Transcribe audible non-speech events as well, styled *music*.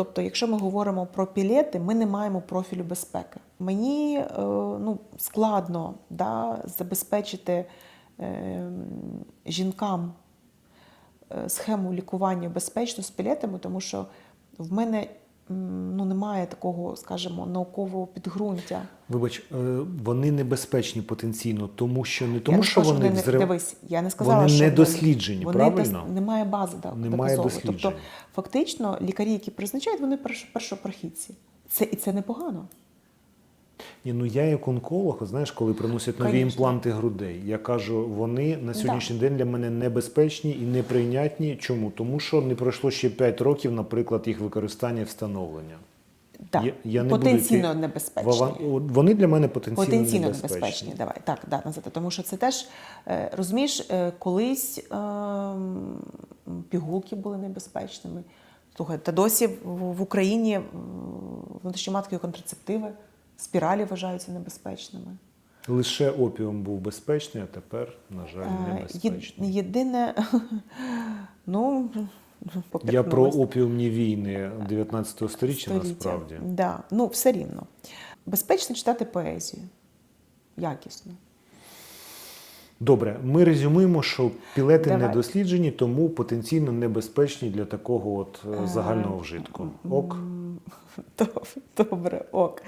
Тобто, якщо ми говоримо про пілети, ми не маємо профілю безпеки. Мені е, ну, складно да, забезпечити е, жінкам е, схему лікування безпечно з пілетами, тому що в мене ну, немає такого, скажімо, наукового підґрунтя. Вибач, е, вони небезпечні потенційно, тому що не тому, я не що скажу, вони не взрив... дивись, я не сказала, Вони що не досліджені, вони правильно? дос- немає бази да, Немає досліджень. Тобто, фактично, лікарі, які призначають, вони перш- першопрохідці. Це і це непогано. Ні, ну я як онколог, знаєш, коли приносять нові Конечно. імпланти грудей, я кажу, вони на сьогоднішній день для мене небезпечні і неприйнятні. Чому? Тому що не пройшло ще 5 років, наприклад, їх використання і встановлення. Так, Я- я не буду потенційно йти небезпечні. Вони для мене потенційно, Потенційно небезпечні. небезпечні. Давай так, да, назад. Тому що це теж е, розумієш, е, колись ем, пігулки були небезпечними. Слухай, та досі в, Україні внутрішньоматкові контрацептиви, спіралі вважаються небезпечними. Лише опіум був безпечний, а тепер, на жаль, Е, небезпечний. Єдине, *laughs* ну Я про опіумні війни 19 століття, насправді. Да. Ну, все рівно. Безпечно читати поезію. Якісно. Добре, ми резюмуємо, що пілети Давай. не досліджені, тому потенційно небезпечні для такого от е, загального вжитку. Ок. *laughs* Добре, ок.